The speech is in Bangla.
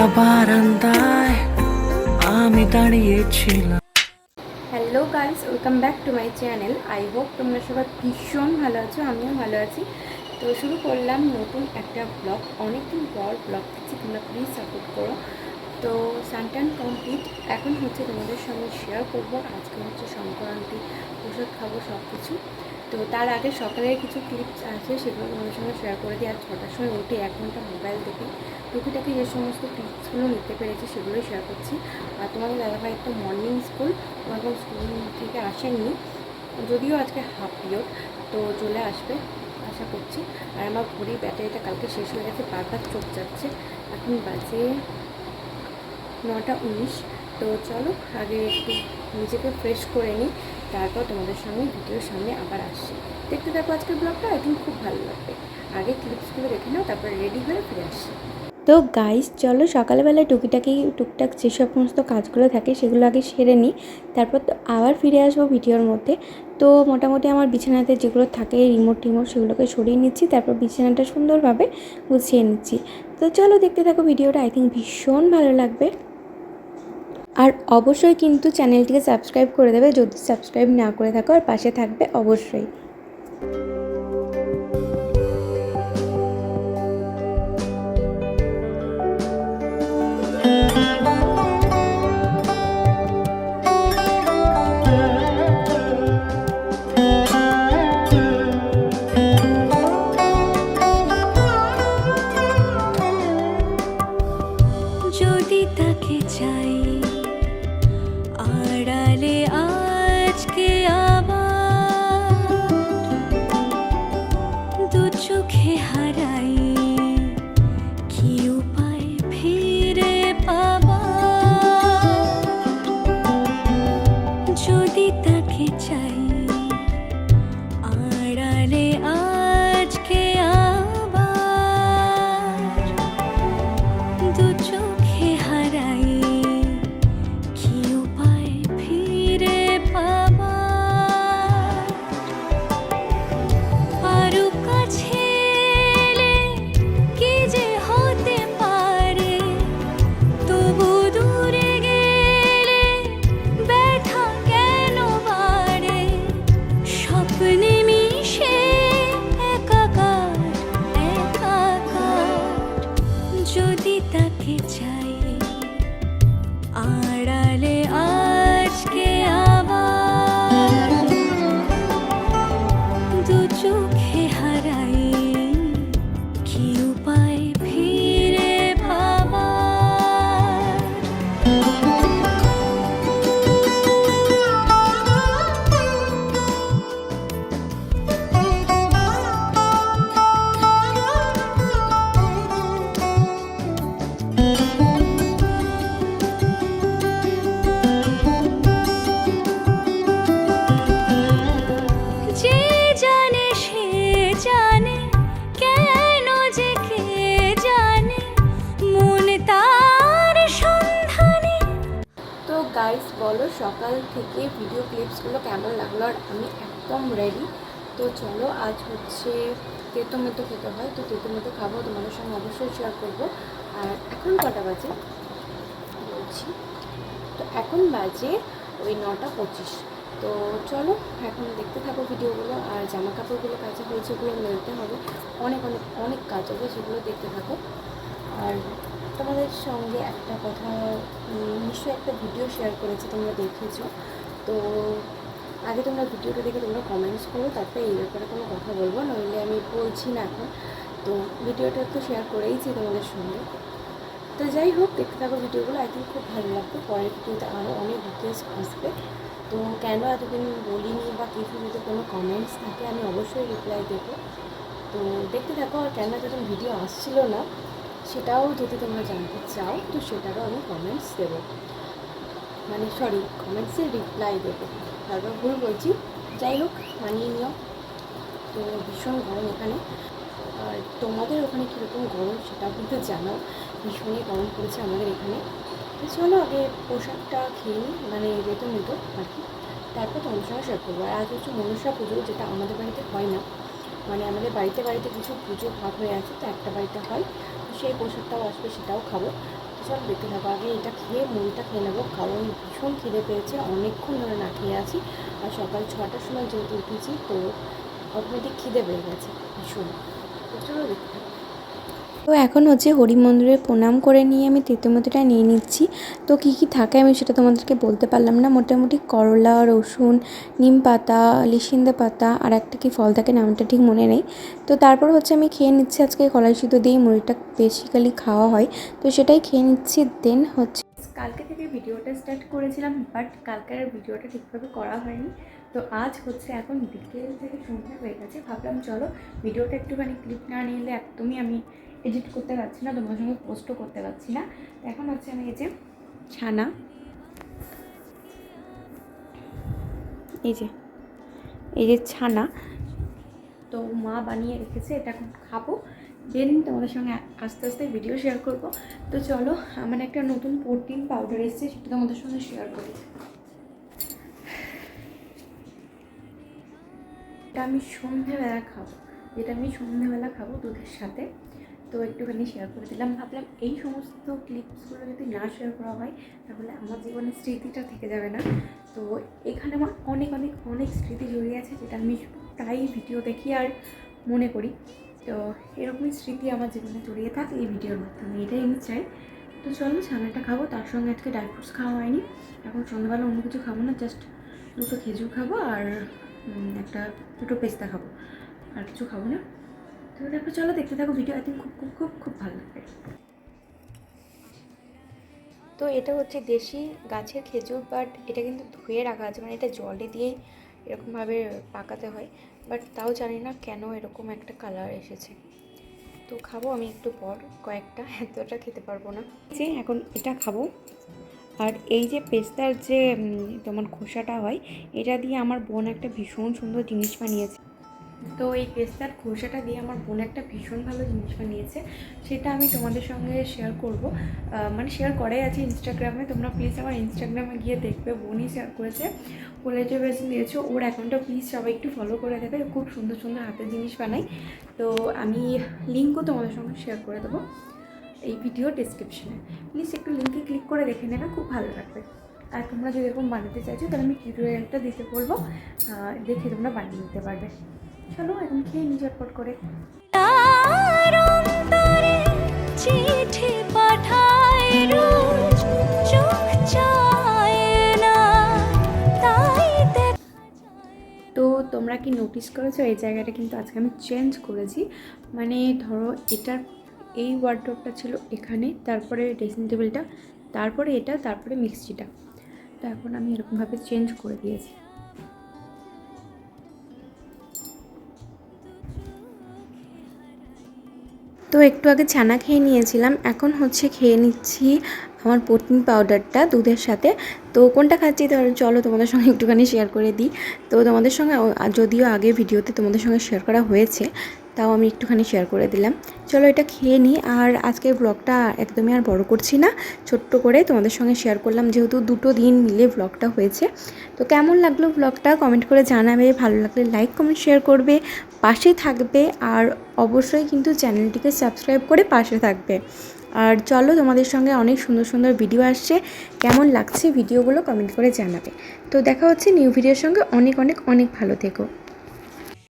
একটা বারান্দায় আমি দাঁড়িয়েছিলাম। Hello guys welcome back to my channel I hope তোমরা সবাই ভীষণ ভালো আছো, আমিও ভালো আছি। তো শুরু করলাম নতুন একটা ব্লগ অনেকদিন পর ব্লগ দিচ্ছি তোমরা প্লিজ সাপোর্ট করো। তো সানটান কমপ্লিট এখন হচ্ছে তোমাদের সঙ্গে শেয়ার করব। আজকে হচ্ছে সংক্রান্তি ওষুধ খাব সব কিছু তো তার আগে সকালের কিছু ক্লিপস আছে, সেগুলো তোমাদের সঙ্গে শেয়ার করে দিই। আর ছটার সময় উঠে এক ঘণ্টা মোবাইল দেখি টুকিটাকি যে সমস্ত ক্লিপসগুলো নিতে পেরেছি, সেগুলোই শেয়ার করছি। আর তোমাদের দাদাভাই তো মর্নিং স্কুল ও এখন স্কুল থেকে আসেননি। যদিও আজকে হাফ পিরিয়ড তো চলে আসবে, আশা করছি। আর আমার ঘড়ি ব্যাটারিটা কালকে শেষ হয়ে গেছে, বারবার চোখ যাচ্ছে। এখন বাজে নটা উনিশ। তো চলো, আগে একটু নিজেকে ফ্রেশ করে নিই। তারপর তোমাদের সঙ্গে ভিডিওর সামনে আবার আসছি। দেখতে থাকো আজকের ব্লগটা আই খুব ভালো লাগবে। আগে ক্লিপসগুলো রেখে নাও, তারপরে রেডি হয়ে ফিরে আসছি তো গাইস চলো সকালবেলায় টুকিটাকি, টুকটাক যে সমস্ত কাজগুলো থাকে সেগুলো আগে সেরে নিই। তারপর আবার ফিরে আসব ভিডিওর মধ্যে। তো মোটামুটি আমার বিছানাতে যেগুলো থাকে রিমোট টিমোট সেগুলোকে সরিয়ে নিচ্ছি, তারপর বিছানাটা সুন্দরভাবে গুছিয়ে নিচ্ছি। তো চলো দেখতে থাকো ভিডিওটা, আই থিঙ্ক ভীষণ ভালো লাগবে। আর অবশ্যই কিন্তু চ্যানেলটিকে সাবস্ক্রাইব করে দেবে যদি সাবস্ক্রাইব না করে থাকো আর পাশে থাকবে অবশ্যই। যদি তাকে চাই really গাইস বলো সকাল থেকে ভিডিও ক্লিপসগুলো কেমন লাগল আর আমি একদম রেডি তো চলো, আজ হচ্ছে তেতো মেতো খেতে হয়, তো তেতো মেতো খাব, তোমাদের সঙ্গে অবশ্যই শেয়ার করব। আর এখন কটা বাজে? বলছি। তো এখন বাজে ওই নটা পঁচিশ। তো চলো, এখন দেখতে থাকো ভিডিওগুলো আর জামা কাপড়গুলো কাছে হয়েছে ওগুলো মেলতে হবে। অনেক অনেক অনেক কাজ হবে সেগুলো দেখতে থাকো। আর তোমাদের সঙ্গে একটা কথা নিশ্চয়ই একটা ভিডিও শেয়ার করেছি, তোমরা দেখেছ। তো আগে তোমরা ভিডিওটা দেখে তোমরা কমেন্টস করো, তারপরে এই ব্যাপারে কোনো কথা বলব, নইলে আমি বলছি না এখন। তো ভিডিওটা তো শেয়ার করেইছি তোমাদের সঙ্গে। তো যাই হোক, দেখতে থাকো ভিডিওগুলো আই থিঙ্ক খুব ভালো লাগবে। পরের ভিডিওতে আরও অনেক ডিটেলস আসবে। তো কেন এতদিন বলিনি বা কিছু যদি কোনো কমেন্টস থাকে, আমি অবশ্যই রিপ্লাই দেবো। তো দেখতে থাকো, আর কেন এতদিন ভিডিও আসছিল না? সেটাও যদি তোমরা জানতে চাও, তো সেটারও আমি কমেন্টস দেবো। মানে সরি কমেন্টসে রিপ্লাই দেবো। তারপর ভুল বলছি। যাই হোক, মানিয়ে নিও। তো ভীষণ গরম এখানে। আর তোমাদের ওখানে কীরকম গরম সেটাও কিন্তু জানাও। ভীষণই গরম পড়েছে আমাদের এখানে। চলো আগে পোশাকটা খেয়ে নিই। মানে রেতো মতো আর কি। তারপর তোমার সঙ্গে শেয়ার করব। আর আজ হচ্ছে মনসা পুজো, যেটা আমাদের বাড়িতে হয় না। মানে আমাদের বাড়িতে বাড়িতে কিছু পুজো ভাগ হয়ে আছে, তো একটা বাড়িতে হয়। সেই প্রসাদটাও আসবে, সেটাও খাব। চল দেখতে থাকো আগে এটা খেয়ে, মুড়িটা খেয়ে নেব। কারণ ভীষণ খিদে পেয়েছে, অনেকক্ষণ ধরে না খেয়ে আছি। আর সকাল ছটার সময় যেহেতু উঠেছি, তো অটোমেটিক খিদে পেয়ে গেছে, ভীষণ। চলো দেখতে থাকো। তো এখন হচ্ছে হরি মন্দিরে প্রণাম করে নিয়ে আমি তেতুমতিটা নিয়ে নিচ্ছি, তো কী কী থাকে আমি সেটা তোমাদেরকে বলতে পারলাম না। মোটামুটি করলা, রসুন, নিম পাতা, লিসিন্দা পাতা আর একটা কি ফল থাকে নামটা ঠিক মনে নেই। তো তারপর হচ্ছে আমি খেয়ে নিচ্ছি আজকে কলাই সিদ্ধ দিয়ে, মুড়িটা বেসিক্যালি খাওয়া হয়, তো সেটাই খেয়ে নিচ্ছি। দেন হচ্ছে কালকে থেকে ভিডিওটা স্টার্ট করেছিলাম, বাট কালকের ভিডিওটা ঠিকভাবে করা হয়নি। তো আজ হচ্ছে এখন বিকেল থেকে সন্ধ্যা হয়ে গেছে। ভাবলাম চলো ভিডিওটা একটুখানি ক্লিপ না নিলে একদমই আমি এডিট করতে পারছি না, তোমার সঙ্গে পোস্টও করতে পারছি না। তো এখন হচ্ছে আমি এই যে ছানা। এই যে এই যে ছানা। তো মা বানিয়ে রেখেছে, এটা এখন খাব। দেন তোমাদের সঙ্গে আস্তে আস্তে ভিডিও শেয়ার করব। তো চলো, আমার একটা নতুন প্রোটিন পাউডার এসেছে, সেটা তোমাদের সঙ্গে শেয়ার করি। এটা আমি সন্ধেবেলা খাব। যেটা আমি সন্ধেবেলা খাব দুধের সাথে। তো একটুখানি শেয়ার করে দিলাম। ভাবলাম এই সমস্ত ক্লিপসগুলো যদি না শেয়ার করা হয়, তাহলে আমার জীবনের স্মৃতিটা থেকে যাবে না। তো এখানে আমার অনেক অনেক অনেক স্মৃতি জড়িয়ে আছে যেটা আমি প্রায়ই ভিডিও দেখি আর মনে করি। তো এরকমই স্মৃতি আমার জীবনে জড়িয়ে থাক এই ভিডিওর মাধ্যমে। এটাই আমি চাই। তো চলো, সামনেটা খাব। তার সঙ্গে আজকে ড্রাই ফ্রুটস খাওয়া হয়নি। এখন সন্ধ্যাবেলা অন্য কিছু খাব না জাস্ট দুটো খেজুর খাব আর একটা দুটো পেস্তা খাব। আর কিছু খাব না। তো দেখো চলো দেখতে থাকো ভিডিও আই থিঙ্ক খুব খুব খুব খুব ভালো লাগবে। তো এটা হচ্ছে দেশি গাছের খেজুর বাট এটা কিন্তু ধুয়ে রাখা আছে মানে এটা জলে দিয়েই এরকমভাবে পাকাতে হয়। বাট তাও জানি না কেন এরকম একটা কালার এসেছে। তো খাব আমি একটু পর কয়েকটা এতটা খেতে পারব না। যে এখন এটা খাব। আর এই যে পেস্তার যে তোমার খোসাটা হয়, এটা দিয়ে আমার বোন একটা ভীষণ সুন্দর জিনিস বানিয়েছে। তো এই পেস্তার খোসাটা দিয়ে আমার বোন একটা ভীষণ ভালো জিনিস বানিয়েছে, সেটা আমি তোমাদের সঙ্গে শেয়ার করব। মানে শেয়ার করাই আছে ইনস্টাগ্রামে তোমরা প্লিজ আমার ইনস্টাগ্রামে গিয়ে দেখবে, বোনই শেয়ার করেছে। কোলেজে বেসন দিয়েছে ওর অ্যাকাউন্টটা প্লিজ সবাই একটু ফলো করে দেবে খুব সুন্দর সুন্দর হাতের জিনিস বানাই তো আমি লিঙ্কও তোমাদের সঙ্গে শেয়ার করে দেবো। এই ভিডিও ডিসক্রিপশনে প্লিজ একটু লিঙ্কে ক্লিক করে দেখে নেবে খুব ভালো লাগবে। আর তোমরা যদি এরকম বানাতে চাইছো তাহলে আমি টিউটোরিয়ালটা দিতে বলব। দেখে তোমরা বানিয়ে নিতে পারবে। চলো এখন খেয়ে নিই ঝটপট করে। চিঠি পাঠায় রোজ চোখ চায় না তাই তো তোমরা কি নোটিস করেছ? এই জায়গাটা কিন্তু আজকে আমি চেঞ্জ করেছি। মানে ধরো এটার এই ওয়ার্ড্রপটা ছিল এখানে, তারপরে ড্রেসিং টেবিলটা তারপরে এটা, তারপরে মিক্সিটা। তো এখন আমি এরকমভাবে চেঞ্জ করে দিয়েছি। তো একটু আগে ছানা খেয়ে নিয়েছিলাম, এখন হচ্ছে খেয়ে নিচ্ছি আমার প্রোটিন পাউডারটা দুধের সাথে। তো কোনটা খাচ্ছি তাহলে চলো তোমাদের সঙ্গে একটুখানি শেয়ার করে দিই। তো তোমাদের সঙ্গে যদিও আগে ভিডিওতে তোমাদের সঙ্গে শেয়ার করা হয়েছে তাও আমি একটুখানি শেয়ার করে দিলাম। চলো এটা খেয়ে নিই। আর আজকের ব্লগটা একদমই আর বড় করছি না। ছোট্ট করে তোমাদের সঙ্গে শেয়ার করলাম, যেহেতু দুটো দিন মিলে ব্লগটা হয়েছে। তো কেমন লাগল ব্লগটা কমেন্ট করে জানাবে। ভালো লাগলে লাইক কমেন্ট শেয়ার করবে। পাশে থাকবে। আর অবশ্যই কিন্তু চ্যানেলটিকে সাবস্ক্রাইব করে পাশে থাকবে। আর চলো তোমাদের সঙ্গে অনেক সুন্দর সুন্দর ভিডিও আসছে। কেমন লাগছে ভিডিওগুলো কমেন্ট করে জানাবে। তো দেখা হচ্ছে নিউ ভিডিওর সঙ্গে। অনেক অনেক অনেক ভালো থেকো।